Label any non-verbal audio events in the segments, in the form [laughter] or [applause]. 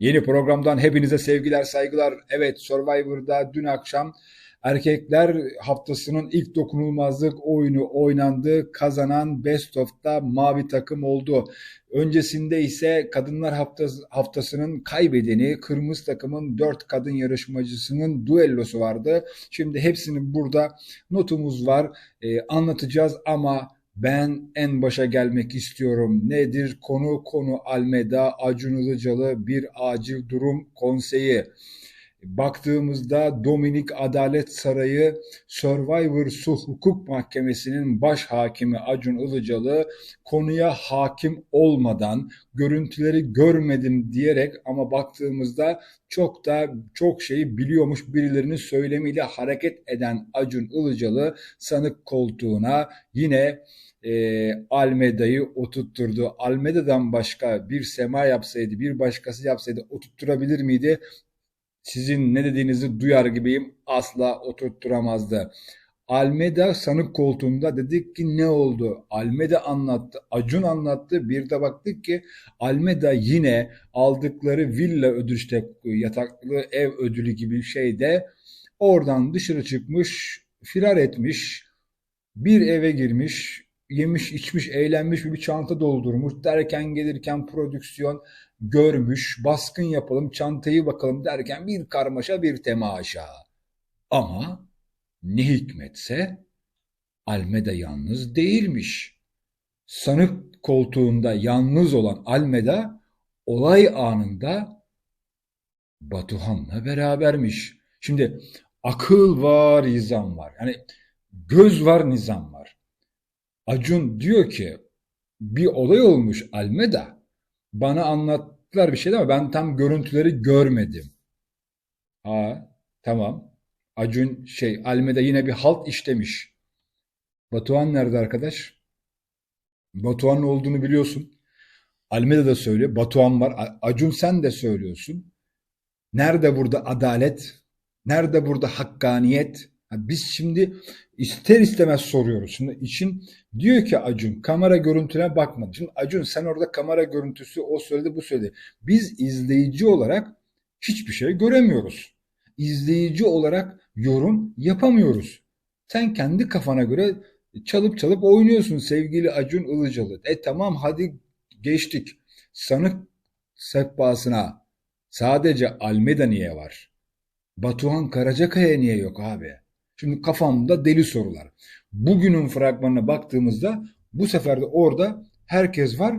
Yeni programdan hepinize sevgiler, saygılar. Evet, Survivor'da dün akşam erkekler haftasının ilk dokunulmazlık oyunu oynandı. Kazanan Best of'ta mavi takım oldu. Öncesinde ise kadınlar haftası, haftasının kaybedeni kırmızı takımın dört kadın yarışmacısının duellosu vardı. Şimdi hepsinin burada notumuz var. Ee, anlatacağız ama ben en başa gelmek istiyorum. Nedir konu? Konu Almeda Acun Ilıcalı bir acil durum konseyi. Baktığımızda Dominik Adalet Sarayı Survivor Su Hukuk Mahkemesi'nin baş hakimi Acun Ilıcalı konuya hakim olmadan görüntüleri görmedim diyerek ama baktığımızda çok da çok şeyi biliyormuş birilerinin söylemiyle hareket eden Acun Ilıcalı sanık koltuğuna yine e, Almeda'yı oturtturdu. Almeda'dan başka bir sema yapsaydı, bir başkası yapsaydı oturtturabilir miydi? Sizin ne dediğinizi duyar gibiyim. Asla oturtturamazdı. Almeda sanık koltuğunda dedik ki ne oldu? Almeda anlattı, Acun anlattı. Bir de baktık ki Almeda yine aldıkları villa ödül işte yataklı ev ödülü gibi bir şeyde oradan dışarı çıkmış, firar etmiş, bir eve girmiş, yemiş, içmiş, eğlenmiş bir çanta doldurmuş. Derken gelirken prodüksiyon görmüş, baskın yapalım, çantayı bakalım derken bir karmaşa bir temaşa. Ama ne hikmetse Almeda yalnız değilmiş. Sanık koltuğunda yalnız olan Almeda olay anında Batuhan'la berabermiş. Şimdi akıl var, nizam var. Yani göz var, nizam var. Acun diyor ki bir olay olmuş Almeda. Bana anlattılar bir şey ama ben tam görüntüleri görmedim. Ha tamam. Acun şey Almeda yine bir halt işlemiş. Batuhan nerede arkadaş? Batuhan'ın olduğunu biliyorsun. Almeda da söylüyor. Batuhan var. Acun sen de söylüyorsun. Nerede burada adalet? Nerede burada hakkaniyet? Biz şimdi ister istemez soruyoruz. Şimdi için diyor ki Acun kamera görüntüne bakma. Şimdi Acun sen orada kamera görüntüsü o söyledi bu söyledi. Biz izleyici olarak hiçbir şey göremiyoruz. İzleyici olarak yorum yapamıyoruz. Sen kendi kafana göre çalıp çalıp oynuyorsun sevgili Acun Ilıcalı. E tamam hadi geçtik. Sanık sehpasına sadece Almeda niye var? Batuhan Karacakaya niye yok abi? Şimdi kafamda deli sorular. Bugünün fragmanına baktığımızda bu sefer de orada herkes var.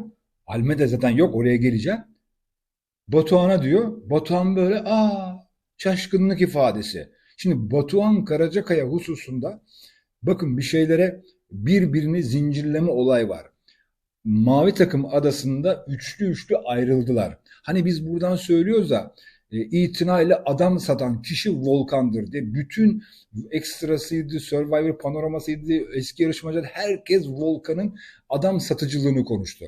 Almeda zaten yok oraya geleceğim. Batuhan'a diyor. Batuhan böyle aa şaşkınlık ifadesi. Şimdi Batuhan Karacakaya hususunda bakın bir şeylere birbirini zincirleme olay var. Mavi takım adasında üçlü üçlü ayrıldılar. Hani biz buradan söylüyoruz da e, itinayla adam satan kişi Volkan'dır diye bütün ekstrasıydı, Survivor panoramasıydı, eski yarışmacılar herkes Volkan'ın adam satıcılığını konuştu.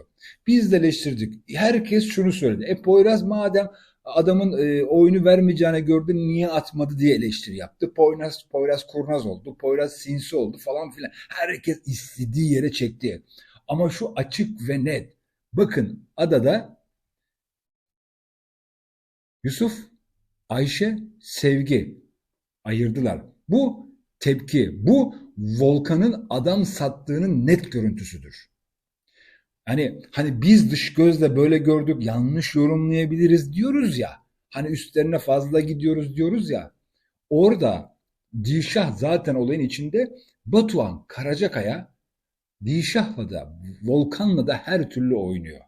Biz de eleştirdik. Herkes şunu söyledi. E Poyraz madem adamın e, oyunu vermeyeceğine gördü niye atmadı diye eleştiri yaptı. Poyraz, Poyraz kurnaz oldu, Poyraz sinsi oldu falan filan. Herkes istediği yere çekti. Ama şu açık ve net. Bakın adada Yusuf, Ayşe, Sevgi ayırdılar. Bu tepki, bu Volkan'ın adam sattığının net görüntüsüdür. Hani hani biz dış gözle böyle gördük, yanlış yorumlayabiliriz diyoruz ya. Hani üstlerine fazla gidiyoruz diyoruz ya. Orada Dilşah zaten olayın içinde Batuhan Karacakaya Dilşah'la da Volkan'la da her türlü oynuyor.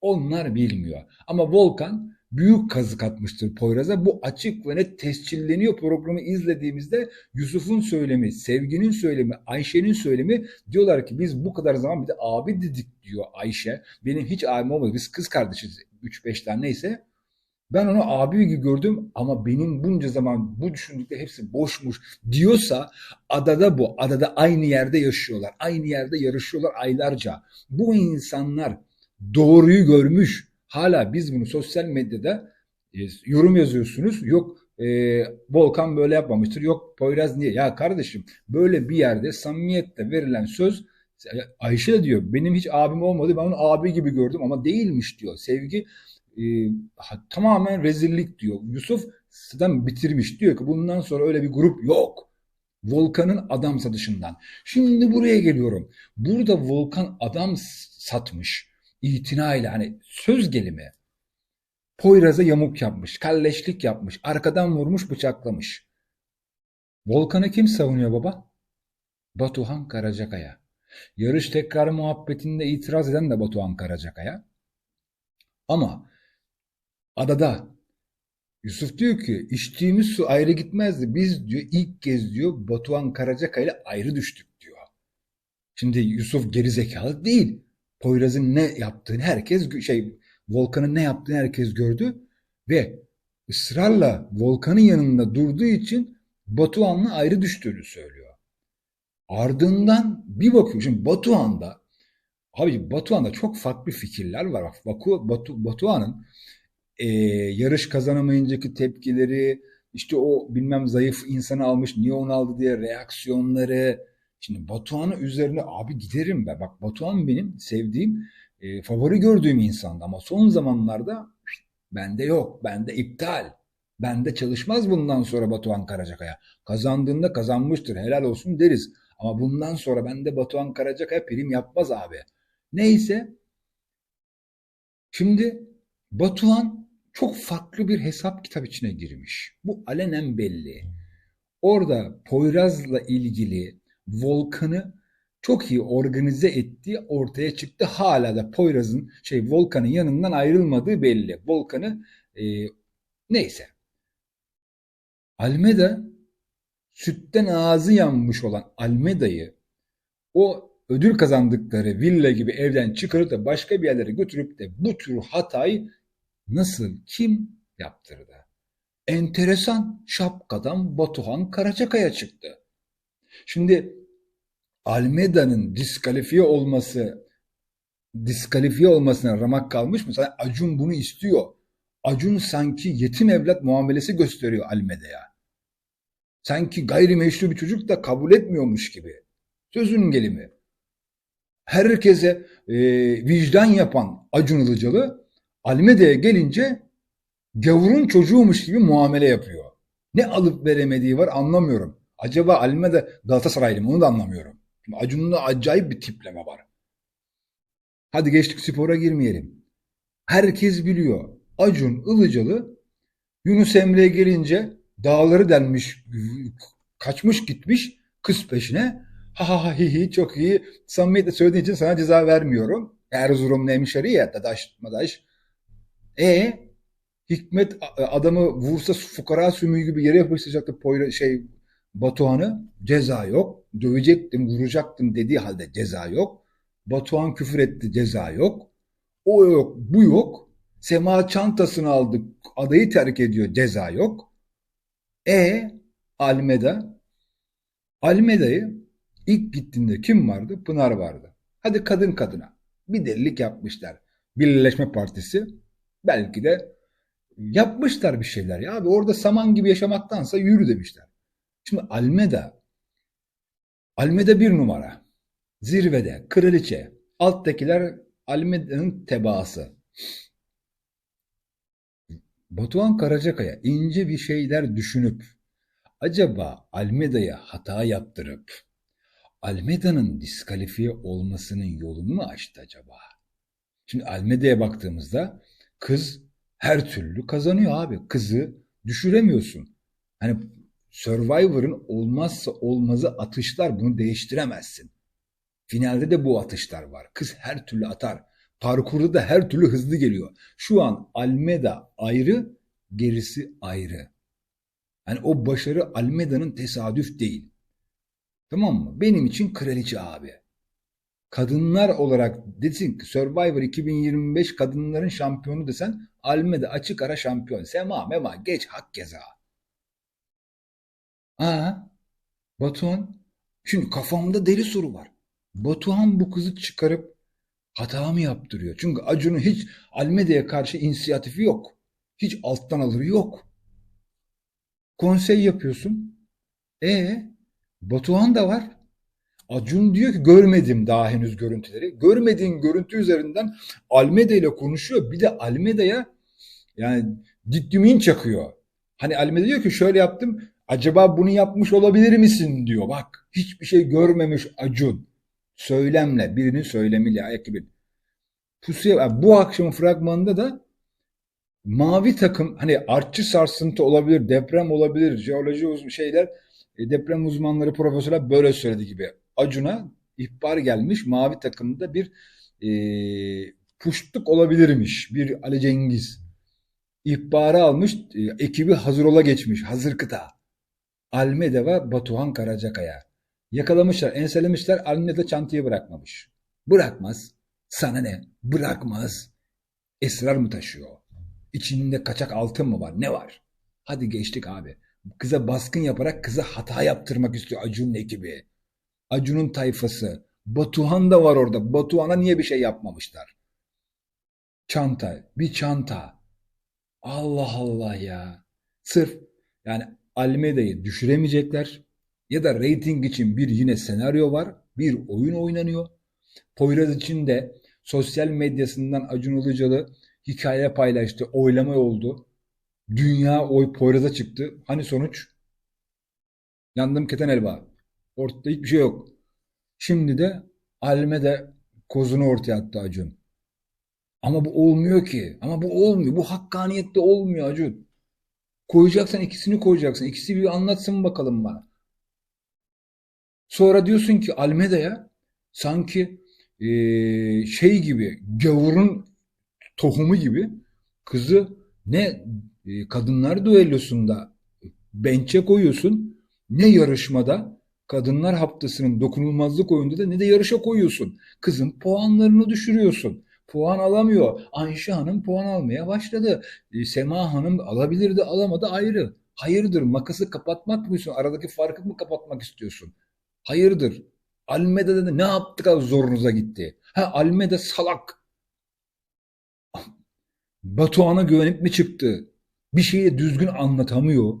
Onlar bilmiyor. Ama Volkan büyük kazık atmıştır Poyraz'a. Bu açık ve net tescilleniyor programı izlediğimizde Yusuf'un söylemi, Sevgi'nin söylemi, Ayşe'nin söylemi diyorlar ki biz bu kadar zaman bir de abi dedik diyor Ayşe. Benim hiç abim olmadı. Biz kız kardeşiz 3-5 tane neyse. Ben onu abi gibi gördüm ama benim bunca zaman bu düşündükleri hepsi boşmuş diyorsa adada bu. Adada aynı yerde yaşıyorlar. Aynı yerde yarışıyorlar aylarca. Bu insanlar doğruyu görmüş Hala biz bunu sosyal medyada e, yorum yazıyorsunuz. Yok e, Volkan böyle yapmamıştır. Yok Poyraz niye? Ya kardeşim böyle bir yerde samimiyetle verilen söz Ayşe de diyor benim hiç abim olmadı ben onu abi gibi gördüm ama değilmiş diyor. Sevgi e, tamamen rezillik diyor. Yusuf zaten bitirmiş. Diyor ki bundan sonra öyle bir grup yok. Volkan'ın adam satışından. Şimdi buraya geliyorum. Burada Volkan adam s- satmış. İtinayla hani söz gelimi. Poyraz'a yamuk yapmış, kalleşlik yapmış, arkadan vurmuş, bıçaklamış. Volkan'ı kim savunuyor baba? Batuhan Karacakaya. Yarış tekrar muhabbetinde itiraz eden de Batuhan Karacakaya. Ama adada Yusuf diyor ki içtiğimiz su ayrı gitmezdi. Biz diyor ilk kez diyor Batuhan Karacakaya ile ayrı düştük diyor. Şimdi Yusuf gerizekalı değil. Poyraz'ın ne yaptığını herkes şey Volkan'ın ne yaptığını herkes gördü ve ısrarla Volkan'ın yanında durduğu için Batuhan'la ayrı düştüğünü söylüyor. Ardından bir bakıyor. Şimdi Batuhan'da abi Batuhan'da çok farklı fikirler var. Bak, Baku, Batu, Batuhan'ın e, yarış kazanamayıncaki tepkileri, işte o bilmem zayıf insanı almış, niye onu aldı diye reaksiyonları. Şimdi Batuhan'ın üzerine abi giderim be. Bak Batuhan benim sevdiğim, e, favori gördüğüm insandı ama son zamanlarda bende yok, bende iptal. Bende çalışmaz bundan sonra Batuhan Karacakaya. Kazandığında kazanmıştır, helal olsun deriz. Ama bundan sonra bende Batuhan Karacakaya prim yapmaz abi. Neyse Şimdi Batuhan çok farklı bir hesap kitap içine girmiş. Bu alenen belli. Orada Poyraz'la ilgili Volkan'ı çok iyi organize ettiği ortaya çıktı. Hala da Poyraz'ın şey Volkan'ın yanından ayrılmadığı belli. Volkan'ı e, neyse. Almeda sütten ağzı yanmış olan Almeda'yı o ödül kazandıkları villa gibi evden çıkarıp da başka bir yerlere götürüp de bu tür hatayı nasıl, kim yaptırdı? Enteresan şapkadan Batuhan Karacakaya çıktı. Şimdi Almeda'nın diskalifiye olması diskalifiye olmasına ramak kalmış mı? Mesela Acun bunu istiyor. Acun sanki yetim evlat muamelesi gösteriyor Almeda'ya. Sanki gayrimeşru bir çocuk da kabul etmiyormuş gibi. Sözün gelimi. Herkese e, vicdan yapan Acun Ilıcalı Almeda'ya gelince gavurun çocuğumuş gibi muamele yapıyor. Ne alıp veremediği var anlamıyorum. Acaba Almeda Galatasaraylı mı onu da anlamıyorum. Şimdi Acun'un da acayip bir tipleme var. Hadi geçtik spora girmeyelim. Herkes biliyor. Acun Ilıcalı Yunus Emre'ye gelince dağları delmiş, kaçmış gitmiş kız peşine. Ha ha ha hi hi çok iyi. Samimiyetle söylediğin için sana ceza vermiyorum. Erzurumlu hemşeri ya dadaş madaş. E Hikmet a- adamı vursa fukara sümüğü gibi yere yapıştıracaktı Poyra, şey Batuhan'ı. Ceza yok. Dövecektim, vuracaktım dediği halde ceza yok. Batuhan küfür etti, ceza yok. O yok, bu yok. Sema çantasını aldı, adayı terk ediyor, ceza yok. E Almeda Almeda'yı ilk gittiğinde kim vardı? Pınar vardı. Hadi kadın kadına. Bir delilik yapmışlar. Birleşme Partisi. Belki de yapmışlar bir şeyler ya. Abi orada saman gibi yaşamaktansa yürü demişler. Şimdi Almeda Almeda bir numara. Zirvede. Kraliçe. Alttakiler Almeda'nın tebaası. Batuhan Karacakaya ince bir şeyler düşünüp acaba Almeda'ya hata yaptırıp Almeda'nın diskalifiye olmasının yolunu mu açtı acaba? Şimdi Almeda'ya baktığımızda kız her türlü kazanıyor abi. Kızı düşüremiyorsun. Hani Survivor'ın olmazsa olmazı atışlar bunu değiştiremezsin. Finalde de bu atışlar var. Kız her türlü atar. Parkurda da her türlü hızlı geliyor. Şu an Almeda ayrı, gerisi ayrı. Yani o başarı Almeda'nın tesadüf değil. Tamam mı? Benim için kraliçe abi. Kadınlar olarak desin ki Survivor 2025 kadınların şampiyonu desen Almeda açık ara şampiyon. Sema mema geç hak keza. Ha, Batuhan. Şimdi kafamda deli soru var. Batuhan bu kızı çıkarıp hata mı yaptırıyor? Çünkü Acun'un hiç Almeda'ya karşı inisiyatifi yok. Hiç alttan alırı yok. Konsey yapıyorsun. E Batuhan da var. Acun diyor ki görmedim daha henüz görüntüleri. Görmediğin görüntü üzerinden Almeda ile konuşuyor. Bir de Almeda'ya Yani diddümin çakıyor. Hani Almeda diyor ki şöyle yaptım. Acaba bunu yapmış olabilir misin diyor. Bak hiçbir şey görmemiş Acun. Söylemle, birinin söylemiyle ekibin. Pusuya, bu akşamın fragmanında da mavi takım hani artçı sarsıntı olabilir, deprem olabilir, jeoloji uz şeyler, e, deprem uzmanları, profesörler böyle söyledi gibi. Acun'a ihbar gelmiş mavi takımda bir e, puştluk olabilirmiş. Bir Ali Cengiz ihbarı almış, e, ekibi hazır ola geçmiş, hazır kıta. Almeda ve Batuhan Karacakaya. Yakalamışlar, enselemişler, Almeda çantayı bırakmamış. Bırakmaz. Sana ne? Bırakmaz. Esrar mı taşıyor? İçinde kaçak altın mı var? Ne var? Hadi geçtik abi. Kıza baskın yaparak kıza hata yaptırmak istiyor Acun'un ekibi. Acun'un tayfası. Batuhan da var orada. Batuhan'a niye bir şey yapmamışlar? Çanta. Bir çanta. Allah Allah ya. Sırf yani Almeda'yı düşüremeyecekler. Ya da reyting için bir yine senaryo var. Bir oyun oynanıyor. Poyraz için de sosyal medyasından Acun Ilıcalı hikaye paylaştı. Oylama oldu. Dünya oy Poyraz'a çıktı. Hani sonuç? Yandım keten elba. Ortada hiçbir şey yok. Şimdi de Almeda kozunu ortaya attı Acun. Ama bu olmuyor ki. Ama bu olmuyor. Bu hakkaniyette olmuyor Acun. Koyacaksan ikisini koyacaksın. İkisi bir anlatsın bakalım bana. Sonra diyorsun ki Almeda'ya sanki eee, şey gibi gavurun tohumu gibi kızı ne e, kadınlar düellosunda bençe koyuyorsun ne yarışmada kadınlar haftasının dokunulmazlık oyunda da ne de yarışa koyuyorsun. Kızın puanlarını düşürüyorsun. Puan alamıyor. Ayşe Hanım puan almaya başladı. E, Sema Hanım alabilirdi alamadı ayrı. Hayırdır makası kapatmak mı istiyorsun? Aradaki farkı mı kapatmak istiyorsun? Hayırdır? Almeda'da da ne yaptık da zorunuza gitti? Ha Almeda salak. Batuhan'a güvenip mi çıktı? Bir şeyi düzgün anlatamıyor.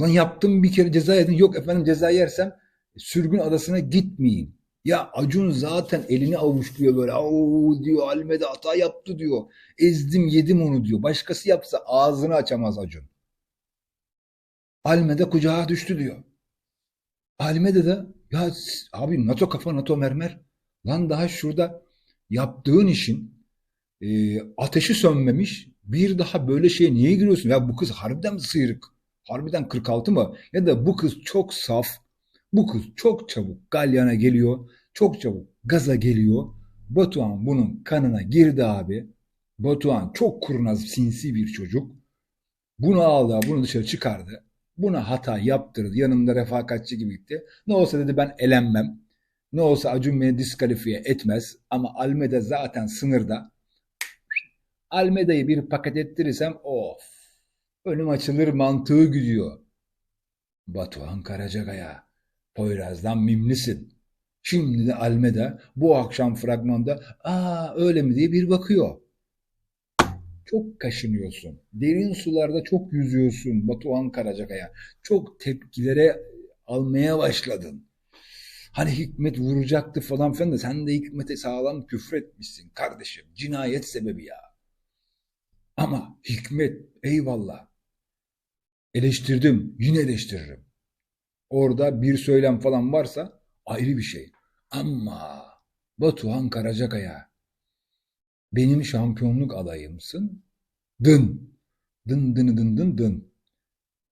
Lan yaptım bir kere ceza yedin. Yok efendim ceza yersem sürgün adasına gitmeyeyim. Ya Acun zaten elini avuçluyor böyle. Oo diyor Almeda hata yaptı diyor. Ezdim yedim onu diyor. Başkası yapsa ağzını açamaz Acun. Almeda kucağa düştü diyor. Almeda da ya abi NATO kafa NATO mermer. Lan daha şurada yaptığın işin e, ateşi sönmemiş. Bir daha böyle şeye niye giriyorsun? Ya bu kız harbiden mi sıyrık? Harbiden 46 mı? Ya da bu kız çok saf. Bu kız çok çabuk galyana geliyor. Çok çabuk gaza geliyor. Batuhan bunun kanına girdi abi. Batuhan çok kurnaz, sinsi bir çocuk. Bunu aldı, bunu dışarı çıkardı. Buna hata yaptırdı. Yanımda refakatçi gibi gitti. Ne olsa dedi ben elenmem. Ne olsa Acun beni diskalifiye etmez. Ama Almeda zaten sınırda. Almeda'yı bir paket ettirirsem of. Önüm açılır mantığı gidiyor. Batuhan Karacagaya. Poyraz'dan mimlisin. Şimdi de Almeda bu akşam fragmanda aa öyle mi diye bir bakıyor. Çok kaşınıyorsun. Derin sularda çok yüzüyorsun Batuhan Karacakaya. Çok tepkilere almaya başladın. Hani Hikmet vuracaktı falan filan da sen de Hikmet'e sağlam küfretmişsin kardeşim. Cinayet sebebi ya. Ama Hikmet eyvallah. Eleştirdim. Yine eleştiririm. Orada bir söylem falan varsa ayrı bir şey. Ama Batuhan Karacakaya benim şampiyonluk adayımsın. Dın. Dın dın dın dın dın.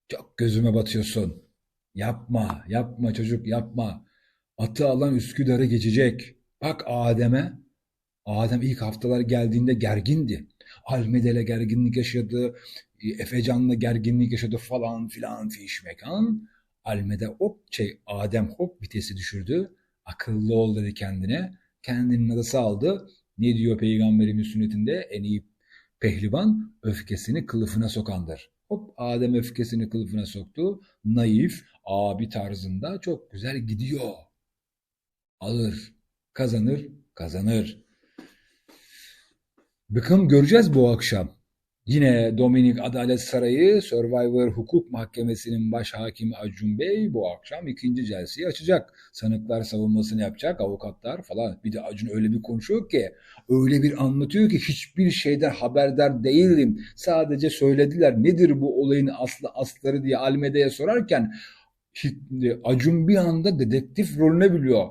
Çok gözüme batıyorsun. Yapma, yapma çocuk yapma. Atı alan Üsküdar'ı geçecek. Bak Adem'e. Adem ilk haftalar geldiğinde gergindi. Almede'yle gerginlik yaşadı. Efecan'la gerginlik yaşadı falan filan fişmekan. Almede hop şey Adem hop vitesi düşürdü. Akıllı ol dedi kendine. Kendinin adası aldı. Ne diyor peygamberimiz sünnetinde? En iyi pehlivan öfkesini kılıfına sokandır. Hop Adem öfkesini kılıfına soktu. Naif, abi tarzında çok güzel gidiyor. Alır, kazanır, kazanır. Bakalım göreceğiz bu akşam. Yine Dominik Adalet Sarayı Survivor Hukuk Mahkemesi'nin baş hakimi Acun Bey bu akşam ikinci celseyi açacak. Sanıklar savunmasını yapacak, avukatlar falan. Bir de Acun öyle bir konuşuyor ki, öyle bir anlatıyor ki hiçbir şeyden haberdar değilim. Sadece söylediler nedir bu olayın aslı asları diye Almede'ye sorarken Acun bir anda dedektif rolüne biliyor.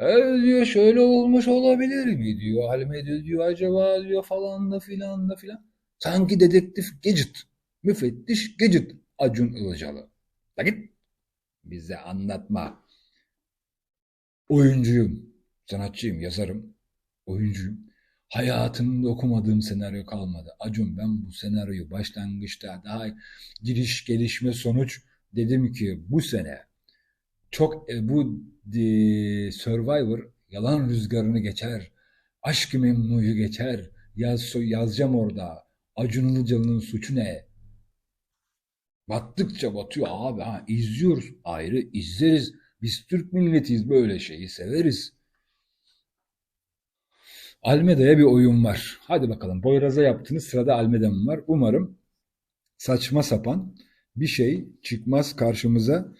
E diyor şöyle olmuş olabilir mi diyor. Almede diyor acaba diyor falan da filan da filan. Sanki dedektif Gadget, müfettiş Gadget Acun Ilıcalı. La git. Bize anlatma. Oyuncuyum, sanatçıyım, yazarım, oyuncuyum. Hayatımda okumadığım senaryo kalmadı. Acun ben bu senaryoyu başlangıçta daha giriş, gelişme, sonuç dedim ki bu sene çok e, bu e, Survivor yalan rüzgarını geçer. Aşk-ı Memnu'yu geçer. Yaz, yazacağım orada. Acun Ilıcalı'nın suçu ne? Battıkça batıyor abi. Ha, izliyoruz. Ayrı izleriz. Biz Türk milletiyiz böyle şeyi severiz. Almeda'ya bir oyun var. Hadi bakalım. Boyraz'a yaptığınız sırada Almeda'm var. Umarım saçma sapan bir şey çıkmaz karşımıza.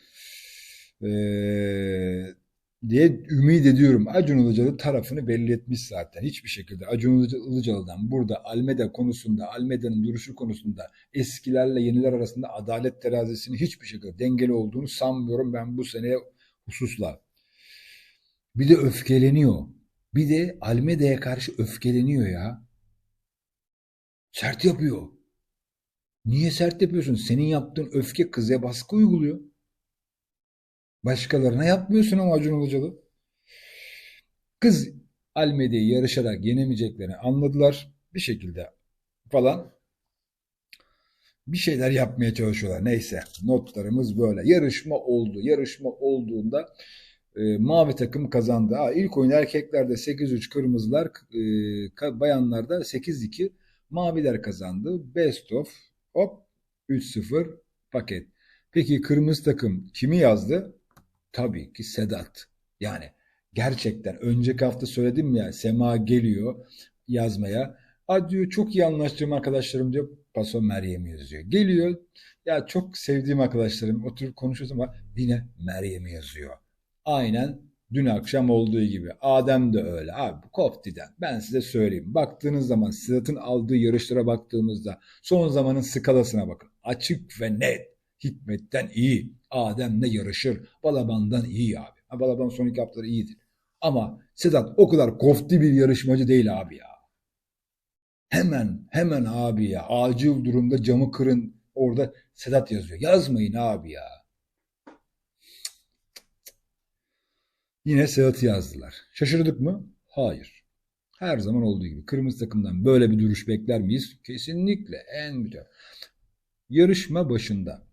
Ee, diye ümit ediyorum. Acun Ilıcalı tarafını belli etmiş zaten. Hiçbir şekilde Acun Ilıcalı'dan burada Almeda konusunda, Almeda'nın duruşu konusunda eskilerle yeniler arasında adalet terazisini hiçbir şekilde dengeli olduğunu sanmıyorum ben bu sene hususla. Bir de öfkeleniyor. Bir de Almeda'ya karşı öfkeleniyor ya. Sert yapıyor. Niye sert yapıyorsun? Senin yaptığın öfke kıza baskı uyguluyor. Başkalarına yapmıyorsun ama Acun Ilıcalı. Kız Almedi'yi yarışarak yenemeyeceklerini anladılar. Bir şekilde falan bir şeyler yapmaya çalışıyorlar. Neyse notlarımız böyle. Yarışma oldu. Yarışma olduğunda e, mavi takım kazandı. Ha, ilk oyun erkeklerde 8-3 kırmızılar, e, bayanlarda 8-2 maviler kazandı. Best of hop 3-0 paket. Peki kırmızı takım kimi yazdı? Tabii ki Sedat. Yani gerçekten önceki hafta söyledim ya Sema geliyor yazmaya. A diyor çok iyi anlaştığım arkadaşlarım diyor Paso Meryem yazıyor. Geliyor ya çok sevdiğim arkadaşlarım oturup konuşuyoruz ama yine Meryem yazıyor. Aynen dün akşam olduğu gibi. Adem de öyle. Abi Kofti'den ben size söyleyeyim. Baktığınız zaman Sedat'ın aldığı yarışlara baktığımızda son zamanın skalasına bakın. Açık ve net. Hikmet'ten iyi. Adem'le yarışır. Balaban'dan iyi abi. Ha, Balaban son iki haftaları iyidir. Ama Sedat o kadar kofti bir yarışmacı değil abi ya. Hemen hemen abi ya. Acil durumda camı kırın. Orada Sedat yazıyor. Yazmayın abi ya. Yine Sedat'ı yazdılar. Şaşırdık mı? Hayır. Her zaman olduğu gibi. Kırmızı takımdan böyle bir duruş bekler miyiz? Kesinlikle. En güzel. Yarışma başında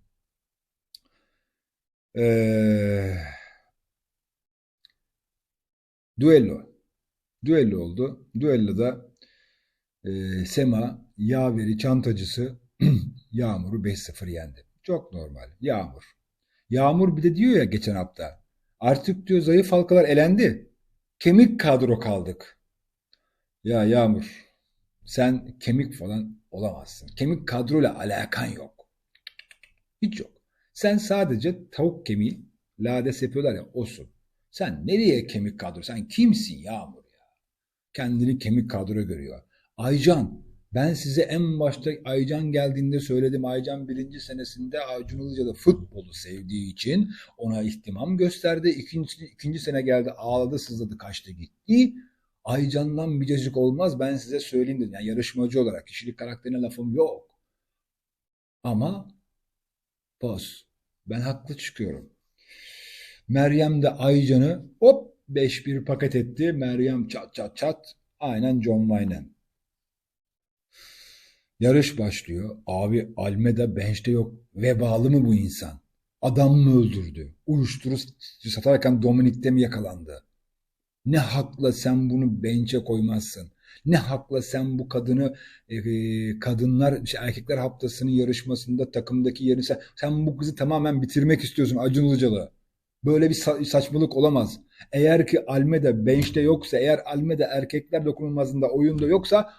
ee, duello. Duello oldu. Duelloda e, Sema, Yaveri, Çantacısı [clears throat] Yağmur'u 5-0 yendi. Çok normal. Yağmur. Yağmur bir de diyor ya geçen hafta. Artık diyor zayıf halkalar elendi. Kemik kadro kaldık. Ya Yağmur sen kemik falan olamazsın. Kemik kadroyla alakan yok. Hiç yok. Sen sadece tavuk kemiği lades yapıyorlar ya osun. Sen nereye kemik kadro? Sen kimsin Yağmur ya? Kendini kemik kadro görüyor. Aycan ben size en başta Aycan geldiğinde söyledim. Aycan birinci senesinde Acun Ilıcalı futbolu sevdiği için ona ihtimam gösterdi. İkinci, ikinci sene geldi ağladı sızladı kaçtı gitti. Aycan'dan bir cacık olmaz ben size söyleyeyim dedim. Yani yarışmacı olarak kişilik karakterine lafım yok. Ama Poz. Ben haklı çıkıyorum. Meryem de Aycan'ı hop 5-1 paket etti. Meryem çat çat çat. Aynen John Wayne'en. Yarış başlıyor. Abi Almeda bench'te yok. Vebalı mı bu insan? Adam mı öldürdü? Uyuşturucu satarken Dominik'te mi yakalandı? Ne hakla sen bunu bench'e koymazsın? Ne hakla sen bu kadını e, kadınlar işte erkekler haftasının yarışmasında takımdaki yerini sen, sen bu kızı tamamen bitirmek istiyorsun Acun Ilıcalı. Böyle bir sa- saçmalık olamaz. Eğer ki Almeda bench'te yoksa, eğer Almeda erkekler dokunulmazında oyunda yoksa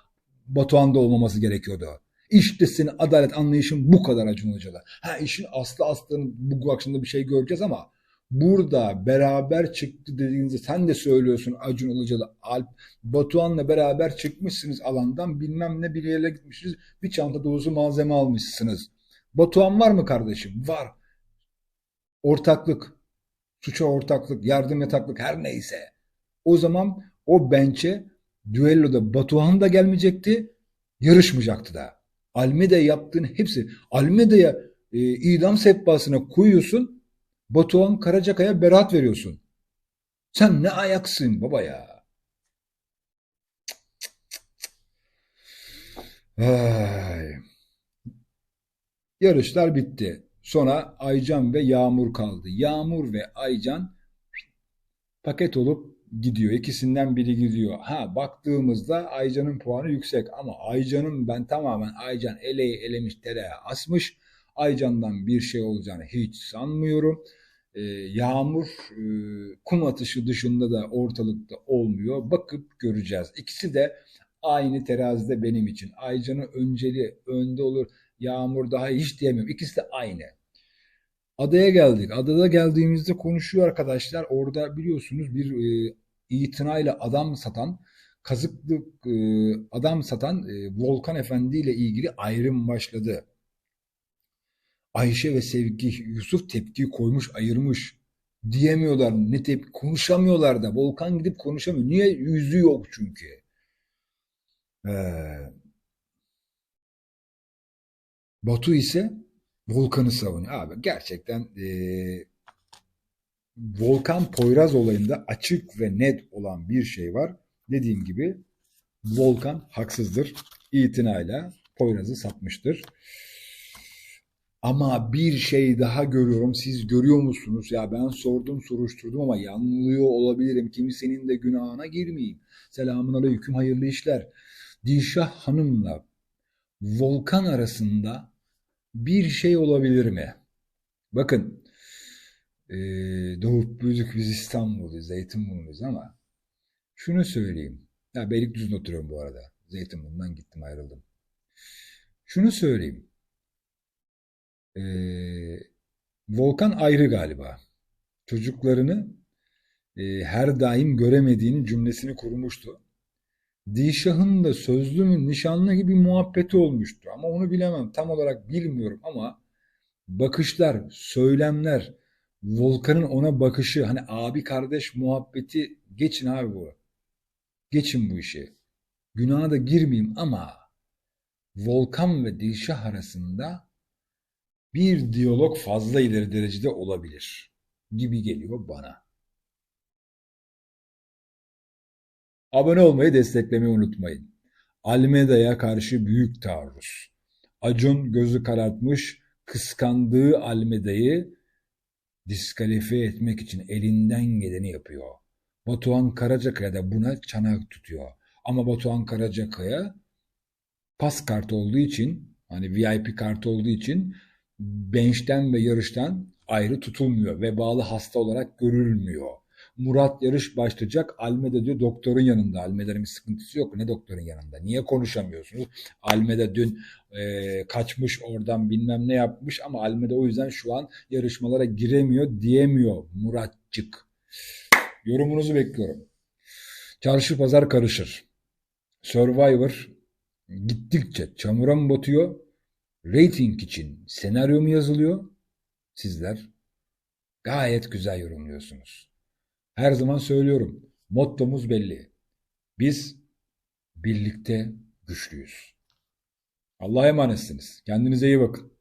Batuhan'da olmaması gerekiyordu. İşte senin adalet anlayışın bu kadar Acun Ilıcalı. Ha işin aslı aslını bu akşamda bir şey göreceğiz ama burada beraber çıktı dediğinizde sen de söylüyorsun Acun Ilıcalı, Alp, Batuhan'la beraber çıkmışsınız alandan bilmem ne bir yere gitmişsiniz bir çanta dolusu malzeme almışsınız. Batuhan var mı kardeşim? Var. Ortaklık, suça ortaklık, yardım yataklık her neyse. O zaman o bençe düelloda Batuhan da gelmeyecekti, yarışmayacaktı da. Almeda yaptığın hepsi, Almeda'ya e, idam sehpasına koyuyorsun, Batuhan Karacakaya beraat veriyorsun. Sen ne ayaksın baba ya. Ay. Yarışlar bitti. Sonra Aycan ve Yağmur kaldı. Yağmur ve Aycan paket olup gidiyor. İkisinden biri gidiyor. Ha baktığımızda Aycan'ın puanı yüksek ama Aycan'ın ben tamamen Aycan eleği elemiş tereyağı asmış. Aycan'dan bir şey olacağını hiç sanmıyorum. Ee, Yağmur e, kum atışı dışında da ortalıkta olmuyor. Bakıp göreceğiz. İkisi de aynı terazide benim için. Aycan'ın önceli önde olur. Yağmur daha hiç diyemiyorum. İkisi de aynı. Adaya geldik. Adada geldiğimizde konuşuyor arkadaşlar. Orada biliyorsunuz bir e, itinayla adam satan, kazıklık e, adam satan e, Volkan Efendi ile ilgili ayrım başladı. Ayşe ve Sevgi, Yusuf tepki koymuş, ayırmış. Diyemiyorlar. Ne tepki konuşamıyorlar da. Volkan gidip konuşamıyor. Niye? Yüzü yok çünkü. Ee, Batu ise Volkan'ı savunuyor. Abi gerçekten e, Volkan Poyraz olayında açık ve net olan bir şey var. Dediğim gibi Volkan haksızdır. İtinayla Poyraz'ı satmıştır. Ama bir şey daha görüyorum. Siz görüyor musunuz? Ya ben sordum, soruşturdum ama yanılıyor olabilirim. Kimsenin de günahına girmeyeyim. Selamun aleyküm, hayırlı işler. Dilşah Hanım'la Volkan arasında bir şey olabilir mi? Bakın e, doğup büyüdük biz İstanbul'dayız, Zeytinburnu'dayız ama şunu söyleyeyim. Ya Beylikdüzü'nde oturuyorum bu arada. Zeytinburnu'ndan gittim ayrıldım. Şunu söyleyeyim. E, Volkan ayrı galiba. Çocuklarını e, her daim göremediğinin cümlesini kurmuştu. Dişah'ın da sözlü mü nişanlı gibi muhabbeti olmuştu. Ama onu bilemem. Tam olarak bilmiyorum ama bakışlar, söylemler, Volkan'ın ona bakışı hani abi kardeş muhabbeti geçin abi bu. Geçin bu işi. Günaha da girmeyeyim ama Volkan ve Dilşah arasında bir diyalog fazla ileri derecede olabilir gibi geliyor bana. Abone olmayı desteklemeyi unutmayın. Almeda'ya karşı büyük taarruz. Acun gözü karartmış, kıskandığı Almeda'yı diskalifiye etmek için elinden geleni yapıyor. Batuhan Karacakaya da buna çanak tutuyor. Ama Batuhan Karacakaya pas kartı olduğu için hani VIP kartı olduğu için bench'ten ve yarıştan ayrı tutulmuyor. Vebalı hasta olarak görülmüyor. Murat yarış başlayacak. Almeda diyor doktorun yanında. Almeda'nın bir sıkıntısı yok. Ne doktorun yanında? Niye konuşamıyorsunuz? Almeda dün e, kaçmış oradan bilmem ne yapmış ama Almeda o yüzden şu an yarışmalara giremiyor diyemiyor Muratcık. Yorumunuzu bekliyorum. Çarşı pazar karışır. Survivor gittikçe çamura mı batıyor? Rating için senaryo mu yazılıyor? Sizler gayet güzel yorumluyorsunuz. Her zaman söylüyorum. Mottomuz belli. Biz birlikte güçlüyüz. Allah'a emanetsiniz. Kendinize iyi bakın.